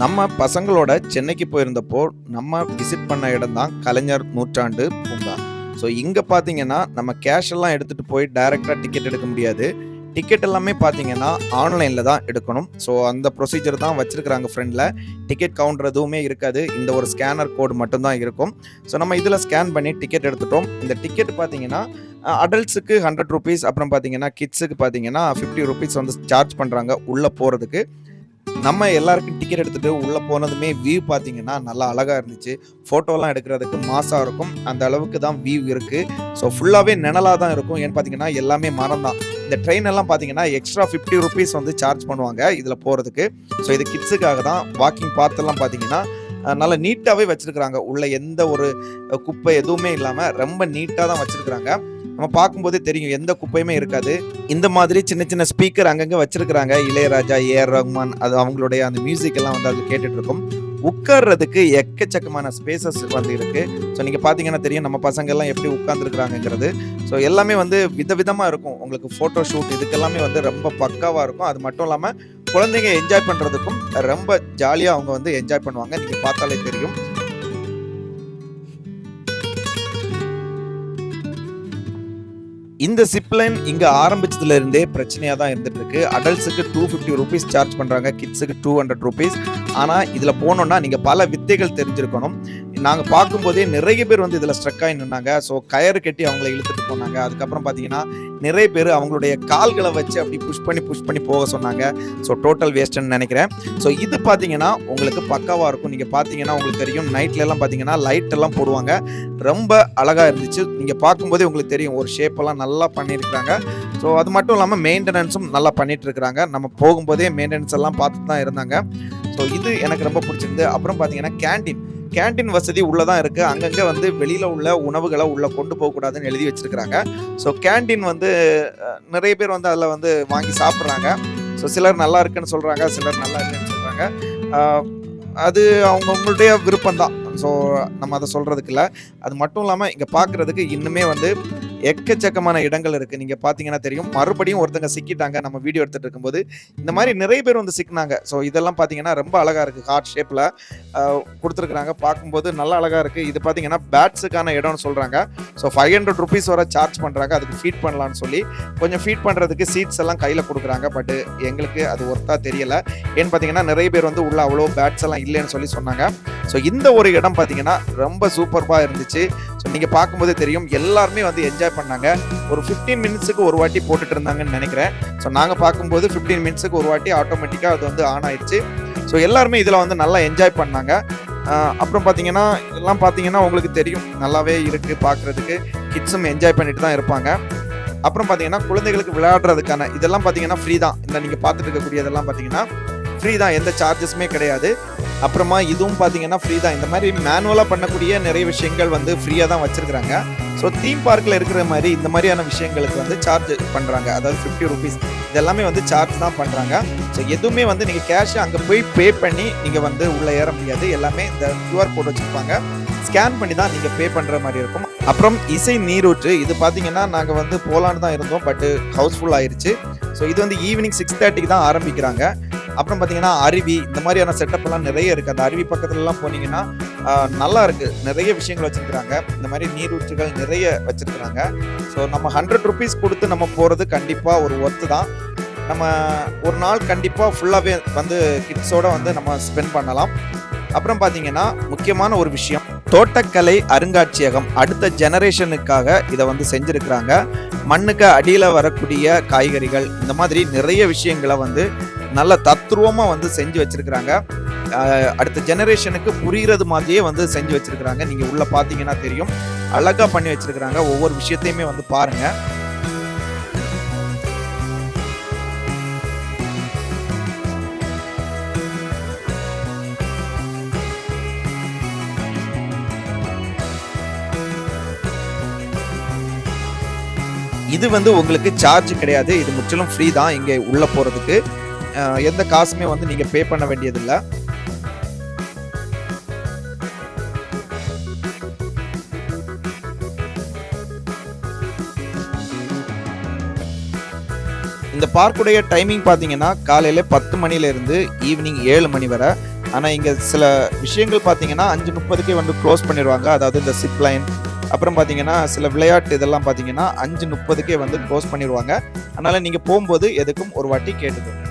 நம்ம பசங்களோட சென்னைக்கு போயிருந்தப்போ நம்ம விசிட் பண்ண இடம் தான் கலைஞர் நூற்றாண்டு பூங்கா. ஸோ இங்கே பார்த்தீங்கன்னா நம்ம கேஷ் எல்லாம் எடுத்துகிட்டு போய் டைரெக்டாக டிக்கெட் எடுக்க முடியாது. டிக்கெட் எல்லாமே பார்த்தீங்கன்னா ஆன்லைனில் தான் எடுக்கணும். ஸோ அந்த ப்ரொசீஜர் தான் வச்சுருக்குறாங்க ஃப்ரெண்டில் டிக்கெட் கவுண்டர் எதுவுமே இருக்காது. இந்த ஒரு ஸ்கேனர் கோடு மட்டும்தான் இருக்கும். ஸோ நம்ம இதில் ஸ்கேன் பண்ணி டிக்கெட் எடுத்துட்டோம். இந்த டிக்கெட் பார்த்தீங்கன்னா அடல்ட்ஸுக்கு ஹண்ட்ரட் ருபீஸ் அப்புறம் பார்த்தீங்கன்னா கிட்ஸுக்கு பார்த்தீங்கன்னா ஃபிஃப்டி ருபீஸ் வந்து சார்ஜ் பண்ணுறாங்க உள்ளே போகிறதுக்கு நம்ம எல்லாருக்கும் டிக்கெட் எடுத்துகிட்டு உள்ளே போனதுமே வியூ பார்த்தீங்கன்னா நல்லா அழகாக இருந்துச்சு. ஃபோட்டோலாம் எடுக்கிறதுக்கு மாசாக இருக்கும். அந்த அளவுக்கு தான் வியூ இருக்குது ஸோ ஃபுல்லாகவே நிழலாக தான் இருக்கும். ஏன்னு பார்த்தீங்கன்னா எல்லாமே மரம் தான். இந்த ட்ரெயின் எல்லாம் பார்த்தீங்கன்னா எக்ஸ்ட்ரா ஃபிஃப்டி ருபீஸ் வந்து சார்ஜ் பண்ணுவாங்க இதில் போகிறதுக்கு ஸோ இது கிட்ஸுக்காக தான். வாக்கிங் பார்த்தெல்லாம் பார்த்தீங்கன்னா நல்லா நீட்டாகவே வச்சுருக்குறாங்க. உள்ள எந்த ஒரு குப்பை எதுவுமே இல்லாமல் ரொம்ப நீட்டாக தான் வச்சுருக்குறாங்க. நம்ம பார்க்கும்போதே தெரியும் எந்த குப்பையுமே இருக்காது. இந்த மாதிரி சின்ன சின்ன ஸ்பீக்கர் அங்கங்கே வச்சிருக்கிறாங்க. இளையராஜா ஏஆர் ரஹ்மான் அது அவங்களுடைய அந்த மியூசிக் எல்லாம் வந்து அதில் கேட்டுட்டு இருக்கும். உட்கார்றதுக்கு எக்கச்சக்கமான ஸ்பேசஸ் வந்து இருக்கு. ஸோ நீங்கள் பார்த்தீங்கன்னா தெரியும் நம்ம பசங்க எல்லாம் எப்படி உட்காந்துருக்குறாங்கிறது ஸோ எல்லாமே வந்து விதவிதமாக இருக்கும். உங்களுக்கு ஃபோட்டோ ஷூட் இதுக்கெல்லாமே வந்து ரொம்ப பக்காவாக இருக்கும். அது மட்டும் இல்லாமல் குழந்தைங்க என்ஜாய் பண்ணுறதுக்கும் ரொம்ப ஜாலியாக அவங்க வந்து என்ஜாய் பண்ணுவாங்க. நீங்கள் பார்த்தாலே தெரியும். இந்த சிப்லைன் இங்கே ஆரம்பிச்சதுல இருந்தே பிரச்சனையாக தான் இருந்துட்டு இருக்கு. அடல்ட்ஸுக்கு டூ ஃபிஃப்டி ருபீஸ் சார்ஜ் பண்ணுறாங்க கிட்ஸுக்கு டூ ஹண்ட்ரட் ருபீஸ் ஆனால் இதில் போனோம்னா நீங்கள் பல வித்தைகள் தெரிஞ்சிருக்கணும். நாங்கள் பார்க்கும்போதே நிறைய பேர் வந்து இதில் ஸ்ட்ரக் ஆகி நின்னாங்க. ஸோ கயறு கட்டி அவங்கள இழுத்துட்டு போனாங்க. அதுக்கப்புறம் பார்த்தீங்கன்னா நிறைய பேர் அவங்களுடைய கால்களை வச்சு அப்படி புஷ் பண்ணி புஷ் பண்ணி போக சொன்னாங்க. ஸோ டோட்டல் வேஸ்ட்னு நினைக்கிறேன். ஸோ இது பார்த்தீங்கன்னா உங்களுக்கு பக்காவாக இருக்கும். நீங்கள் பார்த்தீங்கன்னா உங்களுக்கு தெரியும். நைட்ல பார்த்தீங்கன்னா லைட் எல்லாம் போடுவாங்க. ரொம்ப அழகாக இருந்துச்சு. நீங்கள் பார்க்கும்போதே உங்களுக்கு தெரியும். ஒரு ஷேப்பெல்லாம் நல்லா பண்ணியிருக்கிறாங்க. ஸோ அது மட்டும் இல்லாமல் மெயின்டெனன்ஸும் நல்லா பண்ணிகிட்டு இருக்கிறாங்க. நம்ம போகும்போதே மெயின்டெனன்ஸ் எல்லாம் பார்த்துட்டு தான் இருந்தாங்க. ஸோ இது எனக்கு ரொம்ப பிடிச்சிருந்து அப்புறம் பார்த்தீங்கன்னா கேண்டீன் கேண்டீன் வசதி உள்ளதான் இருக்கு. அங்கங்கே வந்து வெளியில உள்ள உணவுகளை உள்ள கொண்டு போகக்கூடாதுன்னு எழுதி வச்சுருக்கிறாங்க. ஸோ கேண்டீன் வந்து நிறைய பேர் வந்து அதில் வந்து வாங்கி சாப்பிட்றாங்க. ஸோ சிலர் நல்லா இருக்குன்னு சொல்றாங்க சிலர் நல்லா இருக்குன்னு சொல்றாங்க. அது அவங்கவுங்களுடைய விருப்பம் தான் ஸோ நம்ம அதை சொல்றதுக்கு இல்லை. அது மட்டும் இல்லாமல் இங்கே பார்க்குறதுக்கு இன்னுமே வந்து எக்கச்சக்கமான இடங்கள் இருக்குது நீங்கள் பார்த்தீங்கன்னா தெரியும். மறுபடியும் ஒருத்தங்க சிக்கிட்டாங்க. நம்ம வீடியோ எடுத்துகிட்டு இருக்கும்போது. இந்த மாதிரி நிறைய பேர் வந்து சிக்கினாங்க. ஸோ இதெல்லாம் பார்த்தீங்கன்னா ரொம்ப அழகாக இருக்குது ஹார்ட் ஷேப்பில் கொடுத்துருக்குறாங்க. பார்க்கும்போது நல்லா அழகாக இருக்குது இது பார்த்தீங்கன்னா பேட்ஸுக்கான இடம்னு சொல்கிறாங்க ஸோ ஃபைவ் ஹண்ட்ரட் ருபீஸ் வர சார்ஜ் பண்ணுறாங்க அதுக்கு ஃபீட் பண்ணலான்னு சொல்லி. கொஞ்சம் ஃபீட் பண்ணுறதுக்கு சீட்ஸ் எல்லாம் கையில் கொடுக்குறாங்க. பட் எங்களுக்கு அது ஒர்த்தாக தெரியலை. ஏன்னு பார்த்தீங்கன்னா நிறைய பேர் வந்து உள்ள அவ்வளோ பேட்ஸ் எல்லாம் இல்லைன்னு சொல்லி சொன்னாங்க. ஸோ இந்த ஒரு இடம் பார்த்தீங்கன்னா ரொம்ப சூப்பர்பாக இருந்துச்சு. நீங்கள் பார்க்கும்போதே தெரியும் எல்லாருமே வந்து என்ஜாய் பண்ணாங்க. ஒரு ஃபிஃப்டீன் மினிட்ஸுக்கு ஒரு வாட்டி போட்டுட்டு இருந்தாங்கன்னு நினைக்கிறேன். ஸோ நாங்கள் பார்க்கும்போது ஃபிஃப்டீன் மினிட்ஸுக்கு ஒரு வாட்டி ஆட்டோமேட்டிக்காக அது வந்து ஆன் ஆயிடுச்சு. ஸோ எல்லாருமே இதில் வந்து நல்லா என்ஜாய் பண்ணாங்க. அப்புறம் பார்த்தீங்கன்னா இதெல்லாம் பார்த்தீங்கன்னா உங்களுக்கு தெரியும். நல்லாவே இருக்குது பார்க்குறதுக்கு கிட்ஸும் என்ஜாய் பண்ணிட்டு தான் இருப்பாங்க. அப்புறம் பார்த்தீங்கன்னா குழந்தைகளுக்கு விளையாடுறதுக்கான இதெல்லாம் பார்த்தீங்கன்னா ஃப்ரீ தான். இந்த நீங்கள் பார்த்துட்டு இருக்கக்கூடியதெல்லாம் பார்த்தீங்கன்னா ஃப்ரீ தான் எந்த சார்ஜஸுமே கிடையாது. அப்புறமா இதுவும் பார்த்தீங்கன்னா ஃப்ரீ தான். இந்த மாதிரி மேனுவலாக பண்ணக்கூடிய நிறைய விஷயங்கள் வந்து ஃப்ரீயாக தான் வச்சுருக்குறாங்க. ஸோ தீம் பார்க்கில் இருக்கிற மாதிரி இந்த மாதிரியான விஷயங்களுக்கு வந்து சார்ஜ் பண்ணுறாங்க அதாவது ஃபிஃப்டி ருபீஸ் இதெல்லாமே வந்து சார்ஜ் தான் பண்ணுறாங்க ஸோ எதுவுமே வந்து நீங்கள் கேஷ் அங்கே போய் பே பண்ணி நீங்கள் வந்து உள்ளே ஏற முடியாது. எல்லாமே இந்த க்யூஆர் கோட் வச்சுருப்பாங்க. ஸ்கேன் பண்ணி தான் நீங்கள் பே பண்ணுற மாதிரி இருக்கும். அப்புறம் இசை நீரூற்று. இது பார்த்தீங்கன்னா நாங்கள் வந்து போலான்னு தான் இருந்தோம். பட்டு ஹவுஸ்ஃபுல் ஆயிடுச்சு ஸோ இது வந்து ஈவினிங் சிக்ஸ் தேர்ட்டிக்கு தான் ஆரம்பிக்கிறாங்க. அப்புறம் பார்த்தீங்கன்னா அருவி இந்த மாதிரியான செட்டப் எல்லாம் நிறைய இருக்குது அந்த அருவி பக்கத்துலலாம் போனீங்கன்னா நல்லா இருக்குது நிறைய விஷயங்கள் வச்சுருக்குறாங்க. இந்த மாதிரி நீரூற்றுகள் நிறைய வச்சுருக்குறாங்க. ஸோ நம்ம ஹண்ட்ரட் ருபீஸ் கொடுத்து நம்ம போகிறது கண்டிப்பாக ஒரு ஒர்த்து தான். நம்ம ஒரு நாள் கண்டிப்பாக ஃபுல்லாகவே வந்து கிட்ஸோடு வந்து நம்ம ஸ்பெண்ட் பண்ணலாம். அப்புறம் பார்த்தீங்கன்னா முக்கியமான ஒரு விஷயம் தோட்டக்கலை அருங்காட்சியகம் அடுத்த ஜெனரேஷனுக்காக இதை வந்து செஞ்சுருக்கிறாங்க. மண்ணுக்கு அடியில் வரக்கூடிய காய்கறிகள் இந்த மாதிரி நிறைய விஷயங்களை வந்து நல்ல தத்ரூபமாக வந்து செஞ்சு வச்சுருக்கிறாங்க. அடுத்த ஜெனரேஷனுக்கு புரிகிறது மாதிரியே வந்து செஞ்சு வச்சுருக்கிறாங்க. நீங்கள் உள்ளே பார்த்தீங்கன்னா தெரியும். அழகாக பண்ணி வச்சுருக்கிறாங்க. ஒவ்வொரு விஷயத்தையுமே வந்து பாருங்கள் இது வந்து உங்களுக்கு சார்ஜ் கிடையாது. இது முற்றிலும் ஃப்ரீ தான் இங்கே உள்ளே போகிறதுக்கு எந்த காசுமே வந்து நீங்கள் பே பண்ண வேண்டியதில்லை. இந்த பார்க்குடைய டைமிங் பார்த்தீங்கன்னா காலையில் பத்து மணிலேருந்து ஈவினிங் ஏழு மணி வரை. ஆனால் இங்கே சில விஷயங்கள் பார்த்தீங்கன்னா அஞ்சு முப்பதுக்கே வந்து க்ளோஸ் பண்ணிடுவாங்க. அதாவது இந்த சிப் லைன் அப்புறம் பார்த்தீங்கன்னா சில விளையாட்டு இதெல்லாம் பார்த்தீங்கன்னா அஞ்சு முப்பதுக்கே வந்து க்ளோஸ் பண்ணிடுவாங்க. அதனால் நீங்கள் போகும்போது எதுக்கும் ஒரு வாட்டி கேட்டுக்கோங்க.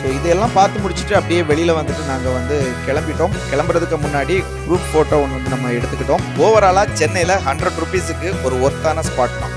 ஸோ இதெல்லாம் பார்த்து முடிச்சுட்டு அப்படியே வெளியில் வந்துட்டு நாங்கள் வந்து கிளம்பிட்டோம். கிளம்புறதுக்கு முன்னாடி குரூப் ஃபோட்டோ ஒன்று வந்து நம்ம எடுத்துக்கிட்டோம். ஓவராலாக சென்னையில் ஹண்ட்ரட் ருபீஸுக்கு ஒரு ஒர்த்தான ஸ்பாட் தான்.